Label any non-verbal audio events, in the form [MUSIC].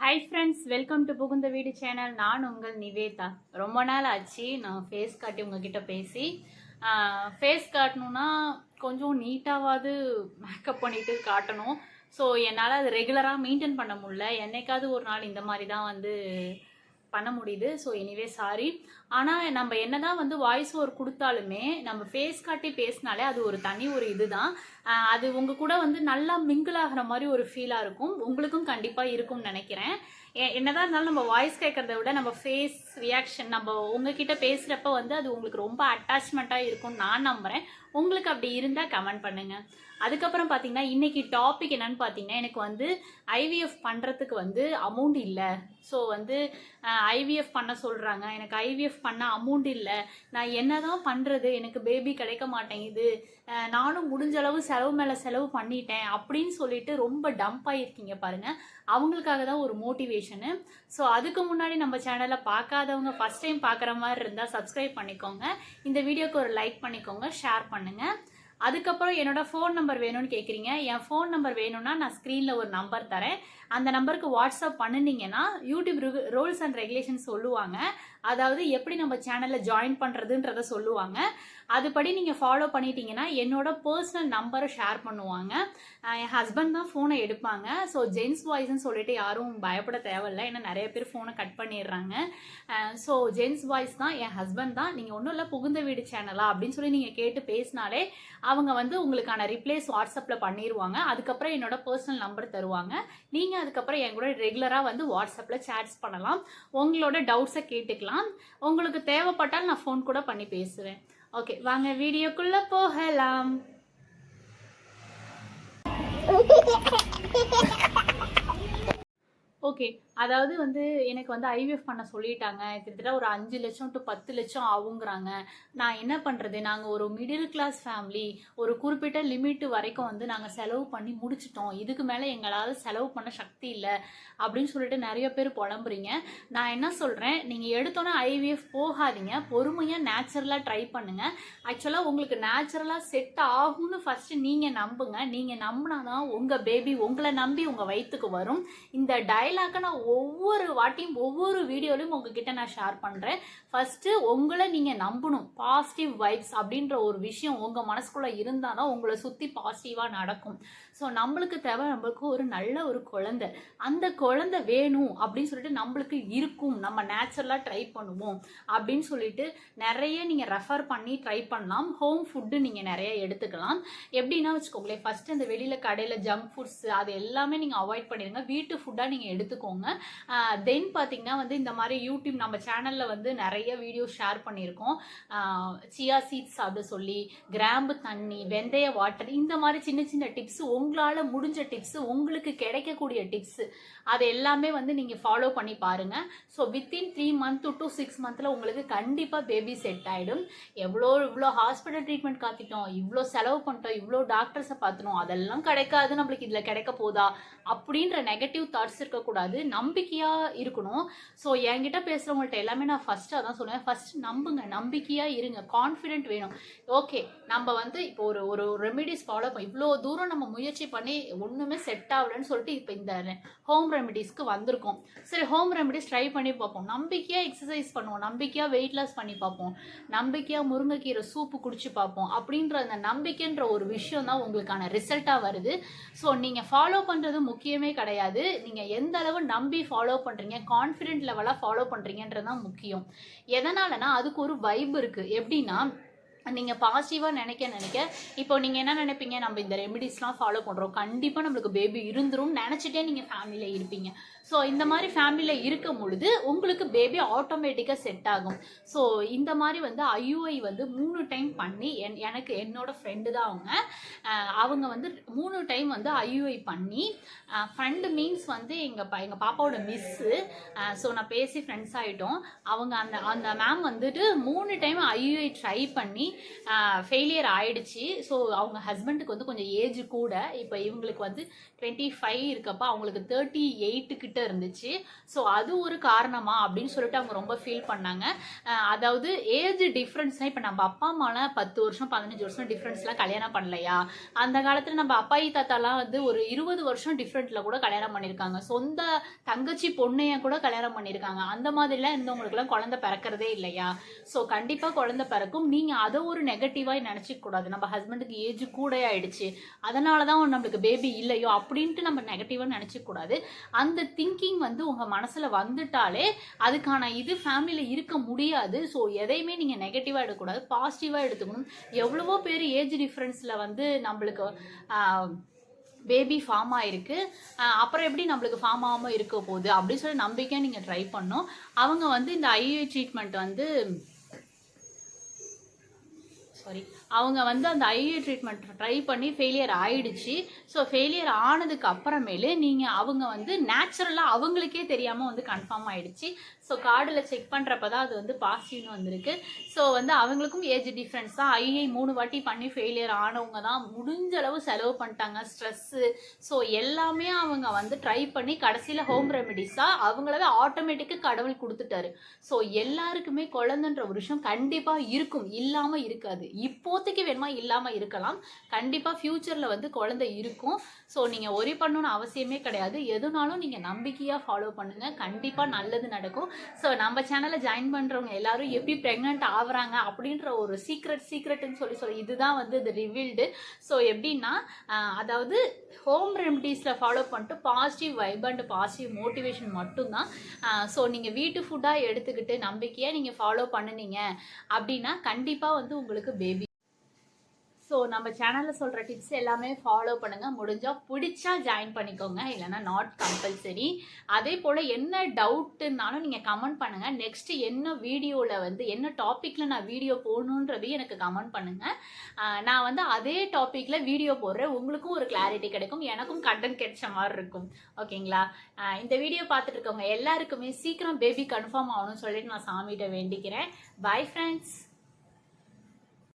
Hi friends welcome to புகுந்த வீடு channel நான் உங்கள் நிவேதா. ரொம்ப நாள் ஆச்சு நான் ஃபேஸ் காட்டி உங்ககிட்ட பேசி. ஃபேஸ் காட்டணும்னா கொஞ்சம் நீட்டாவது மேக்கப் பண்ணிட்டு காட்டணும். ஸோ என்னால் அது ரெகுலராக மெயின்டைன் பண்ண முடியல. என்னைக்காவது ஒரு நாள் இந்த மாதிரி தான் வந்து பண்ண முடியுது. ஸோ எனிவே சாரி ஆனால் நம்ம என்னதான் வந்து வாய்ஸ் ஓவர் கொடுத்தாலுமே நம்ம ஃபேஸ் காட்டி பேசினாலே அது ஒரு தனி ஒரு இதுதான். அது உங்கள் கூட வந்து நல்லா மிங்கிள் ஆகிற மாதிரி ஒரு ஃபீலாக இருக்கும். உங்களுக்கும் கண்டிப்பாக இருக்கும்னு நினைக்கிறேன். என்னதான் இருந்தாலும் நம்ம வாய்ஸ் கேட்கறத விட நம்ம ஃபேஸ் ரியாக்ஷன் நம்ம உங்ககிட்ட பேசுகிறப்ப வந்து அது உங்களுக்கு ரொம்ப அட்டாச்மெண்ட்டாக இருக்கும்னு நான் நம்புகிறேன் உங்களுக்கு அப்படி இருந்தால் கமெண்ட் பண்ணுங்க. அதுக்கப்புறம் பார்த்தீங்கன்னா இன்றைக்கி டாபிக் என்னன்னு பார்த்தீங்கன்னா எனக்கு வந்து ஐவிஎஃப் பண்ணுறதுக்கு வந்து அமௌண்ட் இல்லை. ஸோ வந்து ஐவிஎஃப் பண்ண சொல்கிறாங்க எனக்கு ஐவிஎஃப் பண்ண அமௌண்ட் இல்லை. நான் என்ன தான் பண்ணுறது எனக்கு பேபி கிடைக்க மாட்டேங்குது. நானும் முடிஞ்ச அளவு செலவு மேலே செலவு பண்ணிட்டேன் அப்படின்னு சொல்லிட்டு ரொம்ப டம்ப் ஆகிருக்கீங்க பாருங்கள் அவங்களுக்காக தான் ஒரு மோட்டிவேஷனு ஸோ அதுக்கு முன்னாடி நம்ம சேனலை பார்க்காதவங்க ஃபர்ஸ்ட் டைம் பார்க்குற மாதிரி இருந்தால் சப்ஸ்கிரைப் பண்ணிக்கோங்க. இந்த வீடியோக்கு ஒரு லைக் பண்ணிக்கோங்க ஷேர் பண்ணுங்கள் அதுக்கப்புறம் என்னோட ஃபோன் நம்பர் வேணும்னு கேட்குறீங்க என் ஃபோன் நம்பர் வேணும்னா நான் ஸ்க்ரீனில் ஒரு நம்பர் தரேன். அந்த நம்பருக்கு வாட்ஸ்அப் பண்ணுனீங்கன்னா யூடியூப் ரூல்ஸ் அண்ட் ரெகுலேஷன் சொல்லுவாங்க. அதாவது எப்படி நம்ம சேனலில் ஜாயின் பண்ணுறதுன்றத சொல்லுவாங்க. அதுபடி நீங்கள் ஃபாலோ பண்ணிட்டீங்கன்னா என்னோட பர்சனல் நம்பரை ஷேர் பண்ணுவாங்க. என் ஹஸ்பண்ட் தான் ஃபோனை எடுப்பாங்க. ஸோ ஜென்ஸ் வாய்ஸ்ன்னு சொல்லிட்டு யாரும் பயப்பட தேவையில்ல. ஏன்னா நிறைய பேர் ஃபோனை கட் பண்ணிடுறாங்க. ஸோ ஜென்ஸ் வாய்ஸ் தான் என் ஹஸ்பண்ட் தான். நீங்கள் ஒன்றும் இல்லை புகுந்த வீடு சேனலா அப்படின்னு சொல்லி நீங்கள் கேட்டு பேசினாலே அவங்க வந்து உங்களுக்கான ரிப்ளேஸ் வாட்ஸ்அப்பில் பண்ணிடுவாங்க அதுக்கப்புறம் என்னோட பர்சனல் நம்பர் தருவாங்க. நீங்கள் அதுக்கப்புறம் என் கூட ரெகுலராக வந்து வாட்ஸ்அப்பில் சேட்ஸ் பண்ணலாம். உங்களோட டவுட்ஸை கேட்டுக்கலாம். உங்களுக்கு தேவைப்பட்டால் நான் ஃபோன் கூட பண்ணி பேசுவேன் ஓகே வாங்க வீடியோக்குள்ளே போகலாம். [LAUGHS] ஓகே அதாவது வந்து எனக்கு வந்து ஐவிஎஃப் பண்ண சொல்லிட்டாங்க. கிட்டத்தட்ட ஒரு அஞ்சு லட்சம் டு பத்து லட்சம் ஆகுங்கிறாங்க. நான் என்ன பண்ணுறது நாங்கள் ஒரு மிடில் கிளாஸ் ஃபேமிலி ஒரு குறிப்பிட்ட லிமிட் வரைக்கும் வந்து நாங்கள் செலவு பண்ணி முடிச்சிட்டோம். இதுக்கு மேலே எங்களால் செலவு பண்ண சக்தி இல்லை. அப்படின்னு சொல்லிட்டு நிறைய பேர் புலம்புறீங்க. நான் என்ன சொல்கிறேன் நீங்கள் எடுத்தோன்னே ஐவிஎஃப் போகாதீங்க. பொறுமையாக நேச்சுரலாக ட்ரை பண்ணுங்கள் ஆக்சுவலாக உங்களுக்கு நேச்சுரலாக செட் ஆகும்னு ஃபஸ்ட்டு நீங்கள் நம்புங்க. நீங்கள் நம்பினாதான் உங்கள் பேபி உங்களை நம்பி உங்கள் வயிற்றுக்கு வரும். இந்த டைலாக்கை நான் ஒவ்வொரு வாட்டியும் ஒவ்வொரு வீடியோலையும் உங்ககிட்ட நான் ஷேர் பண்ணுறேன் ஃபஸ்ட்டு உங்களை நீங்கள் நம்பணும். பாசிட்டிவ் வைப்ஸ் அப்படின்ற ஒரு விஷயம் உங்கள் மனசுக்குள்ளே இருந்தால் தான் உங்களை சுற்றி பாசிட்டிவாக நடக்கும். ஸோ நம்மளுக்கு தேவை நம்மளுக்கு ஒரு நல்ல ஒரு குழந்தை. அந்த குழந்தை வேணும் அப்படின்னு சொல்லிட்டு நம்மளுக்கு இருக்கும். நம்ம நேச்சுரலாக ட்ரை பண்ணுவோம் அப்படின்னு சொல்லிட்டு நிறைய நீங்கள் ரெஃபர் பண்ணி ட்ரை பண்ணலாம். ஹோம் ஃபுட்டு நீங்கள் நிறைய எடுத்துக்கலாம். எப்படின்னா வச்சுக்கோங்களேன் ஃபஸ்ட்டு இந்த வெளியில் கடையில் ஜங்க் ஃபுட்ஸ் அது எல்லாமே நீங்கள் அவாய்ட் பண்ணிடுங்க வீட்டு ஃபுட்டாக நீங்கள் எடுத்துக்கோங்க. தென் பார்த்தீங்கன்னா வந்து இந்த மாதிரி யூடியூப் நம்ம சேனலில் வந்து நிறைய வீடியோ ஷேர் பண்ணியிருக்கோம். சியா சீட்ஸ் சாப்பிட சொல்லி கிராம்பு தண்ணி வெந்தய வாட்டர் இந்த மாதிரி சின்ன சின்ன டிப்ஸ் உங்களால் முடிஞ்ச டிப்ஸ் உங்களுக்கு கிடைக்கக்கூடிய டிப்ஸ் அது எல்லாமே வந்து நீங்கள் ஃபாலோ பண்ணி பாருங்கள் so within three month to six மந்த்தில் உங்களுக்கு கண்டிப்பாக பேபி செட் ஆகிடும் எவ்வளோ இவ்வளோ ஹாஸ்பிட்டல் ட்ரீட்மெண்ட் காத்திட்டோம் இவ்வளோ செலவு பண்ணிட்டோம் இவ்வளோ டாக்டர்ஸை பார்த்துனோம் அதெல்லாம் கிடைக்காது நம்மளுக்கு இதில் கிடைக்க போதா? அப்படின்ற நெகட்டிவ் தாட்ஸ் இருக்கக்கூடாது. நம்பிக்கையாக இருக்கணும். ஸோ என்கிட்ட பேசுகிறவங்கள்ட்ட எல்லாமே நான் ஃபஸ்ட்டு அதான் சொல்லுவேன். ஃபர்ஸ்ட் நம்புங்க நம்பிக்கையாக இருங்க. கான்ஃபிடென்ட் வேணும். ஓகே நம்ம வந்து இப்போ ஒரு ஒரு ரெமிடிஸ் ஃபாலோ பண்ணி இவ்வளோ தூரம் நம்ம முயற்சி பண்ணி ஒன்றுமே செட் ஆகலைன்னு சொல்லிட்டு இப்போ இந்த ஹோம் ரெமிடிஸ்க்கு வந்திருக்கோம். சரி ஹோம் ரெமிடிஸ் ட்ரை பண்ணி பார்ப்போம். நம்பிக்கையாக எக்ஸசைஸ் பண்ணுவோம். நம்பிக்கையாக வெயிட் லாஸ் பண்ணி பார்ப்போம். நம்பிக்கையாக முருங்கைக்கீரை சூப்பு குடிச்சு பார்ப்போம். அப்படின்ற அந்த நம்பிக்கைன்ற ஒரு விஷயம் தான் உங்களுக்கான ரிசல்ட்டாக வருது. ஸோ நீங்கள் ஃபாலோ பண்ணுறது முக்கியமே கிடையாது. நீங்கள் எந்த அளவு நம்பி ஃபாலோ பண்ணுறீங்க கான்ஃபிடென்ட் லெவலாக ஃபாலோ பண்ணுறீங்கன்றது தான் முக்கியம். எதனாலனா அதுக்கு ஒரு வைப் இருக்குது எப்படின்னா நீங்கள் பாசிட்டிவாக நினைக்க நினைக்க இப்போ நீங்கள் என்ன நினைப்பீங்க? நம்ம இந்த ரெமிடிஸ்லாம் ஃபாலோ பண்ணுறோம் கண்டிப்பாக நம்மளுக்கு பேபி இருந்துரும் நினச்சிட்டே நீங்கள் ஃபேமிலியில் இருப்பீங்க. ஸோ இந்த மாதிரி ஃபேமிலியில் இருக்கும் பொழுது உங்களுக்கு பேபி ஆட்டோமேட்டிக்காக செட் ஆகும். ஸோ இந்த மாதிரி வந்து ஐயூஐ வந்து மூணு டைம் பண்ணி என் எனக்கு என்னோட ஃப்ரெண்டு தான் அவங்க. அவங்க வந்து மூணு டைம் வந்து ஐயூஐ பண்ணி ஃப்ரெண்டு மீன்ஸ் வந்து எங்கள் பா எங்கள் பாப்பாவோட மிஸ்ஸு ஸோ நான் பேசி ஃப்ரெண்ட்ஸ் ஆகிட்டோம் அவங்க அந்த அந்த மேம் வந்துட்டு மூணு டைம் ஐயூஐ ட்ரை பண்ணி ஃபெயிலியர் ஆயிடுச்சு. ஸோ அவங்க ஹஸ்பண்டுக்கு வந்து கொஞ்சம் ஏஜ் கூட. இப்போ இவங்களுக்கு வந்து டுவெண்ட்டி ஃபைவ் இருக்கப்போ அவங்களுக்கு தேர்ட்டி எயிட்டு கிட்ட இருந்துச்சு. ஸோ அது ஒரு காரணமா அப்படின்னு சொல்லிட்டு அவங்க ரொம்ப ஃபீல் பண்ணாங்க. அதாவது ஏஜ் டிஃப்ரென்ஸ்னா இப்போ நம்ம அப்பா அம்மாலாம் பத்து வருஷம் பதினஞ்சு வருஷம் டிஃப்ரென்ஸ்லாம் கல்யாணம் பண்ணலையா? அந்த காலத்தில் நம்ம அப்பாயி தாத்தாலாம் வந்து ஒரு இருபது வருஷம் டிஃப்ரெண்ட்ல கூட கல்யாணம் பண்ணியிருக்காங்க. சொந்த தங்கச்சி பொண்ணையை கூட கல்யாணம் பண்ணியிருக்காங்க. அந்த மாதிரிலாம் இருந்தவங்களுக்குலாம் குழந்தை பிறக்கிறதே இல்லையா? ஸோ கண்டிப்பாக குழந்தை பிறக்கும். நீங்கள் அதை ஒரு நெகட்டிவாக நினச்சிக்க கூடாது. நம்ம ஹஸ்பண்டுக்கு ஏஜ் கூட ஆயிடுச்சு. அதனால தான் நம்மளுக்கு பேபி இல்லையோ அப்படின்ட்டு நம்ம நெகட்டிவாக நினச்சிக்கூடாது அந்த திங்கிங் வந்து உங்கள் மனசில் வந்துட்டாலே அதுக்கான இது ஃபேமிலியில் இருக்க முடியாது. ஸோ எதையுமே நீங்கள் நெகட்டிவாக எடுக்கக்கூடாது. பாசிட்டிவாக எடுத்துக்கணும். எவ்வளவோ பேர் ஏஜ் டிஃப்ரென்ஸில் வந்து நம்மளுக்கு பேபி ஃபார்ம் ஆயிருக்கு. அப்புறம் எப்படி நம்மளுக்கு ஃபார்ம் ஆகாமல் இருக்க போகுது? அப்படின்னு சொல்லி நம்பிக்கையாக நீங்கள் ட்ரை பண்ணோம் அவங்க வந்து இந்த ஐஏ ட்ரீட்மெண்ட் வந்து சாரி அவங்க வந்து அந்த ஐஏ ட்ரீட்மெண்ட் ட்ரை பண்ணி ஃபெயிலியர் ஆயிடுச்சு. ஸோ ஃபெயிலியர் ஆனதுக்கு அப்புறமேலு நீங்கள் அவங்க வந்து நேச்சுரலாக அவங்களுக்கே தெரியாமல் வந்து கன்ஃபார்ம் ஆயிடுச்சு. ஸோ கார்டில் செக் பண்ணுறப்ப தான் அது வந்து பாசிட்டிவ்னு வந்திருக்கு. ஸோ வந்து அவங்களுக்கும் ஏஜ் டிஃப்ரென்ஸ் தான். ஐஏ மூணு வாட்டி பண்ணி ஃபெயிலியர் ஆனவங்க தான் முடிஞ்ச அளவு செலவு பண்ணிட்டாங்க. ஸ்ட்ரெஸ்ஸு ஸோ எல்லாமே அவங்க வந்து ட்ரை பண்ணி கடைசியில் ஹோம் ரெமெடிஸாக அவங்களவே ஆட்டோமேட்டிக்காக கடவுள் கொடுத்துட்டாரு. ஸோ எல்லாருக்குமே குழந்தைன்ற ஒரு விஷயம் கண்டிப்பாக இருக்கும். இல்லாமல் இருக்காது. இப்போதைக்கு வேணுமா இல்லாமல் இருக்கலாம். கண்டிப்பாக ஃப்யூச்சரில் வந்து குழந்தை இருக்கும். ஸோ நீங்கள் ஒரி பண்ணணும்னு அவசியமே கிடையாது. எதுனாலும் நீங்கள் நம்பிக்கையாக ஃபாலோ பண்ணுங்கள் கண்டிப்பாக நல்லது நடக்கும். ஸோ நம்ம சேனலில் ஜாயின் பண்ணுறவங்க எல்லாரும் எப்படி ப்ரெக்னென்ட் ஆகுறாங்க அப்படின்ற ஒரு சீக்ரெட் சீக்ரெட்னு சொல்லி சொல்லி இதுதான் வந்து இது ரிவீல்டு ஸோ எப்படின்னா அதாவது ஹோம் ரெமடிஸில் ஃபாலோ பண்ணிட்டு positive vibe and positive motivation மட்டும்தான். ஸோ நீங்கள் வீட்டு ஃபுட்டாக எடுத்துக்கிட்டு நம்பிக்கையாக நீங்கள் ஃபாலோ பண்ணுனீங்க அப்படின்னா கண்டிப்பாக வந்து உங்களுக்கு ஸோ நம்ம சேனலில் சொல்கிற டிப்ஸ் எல்லாமே ஃபாலோ பண்ணுங்கள் முடிஞ்சால் பிடிச்சா ஜாயின் பண்ணிக்கோங்க. இல்லைன்னா நாட் கம்பல்சரி அதே போல் என்ன டவுட்டுனாலும் நீங்கள் கமெண்ட் பண்ணுங்கள் நெக்ஸ்ட்டு என்ன வீடியோவில் வந்து என்ன டாப்பிக்கில் நான் வீடியோ போடணுன்றதையும் எனக்கு கமெண்ட் பண்ணுங்கள் நான் வந்து அதே டாப்பிக்கில் வீடியோ போடுறேன். உங்களுக்கும் ஒரு கிளாரிட்டி கிடைக்கும். எனக்கும் கண்டென்ட் கிடைச்ச மாதிரி இருக்கும். ஓகேங்களா? இந்த வீடியோ பார்த்துட்டு இருக்கவங்க எல்லாருக்குமே சீக்கிரம் பேபி கன்ஃபார்ம் ஆகணும்னு சொல்லிட்டு நான் சாமிகிட்ட வேண்டிக்கிறேன். Bye friends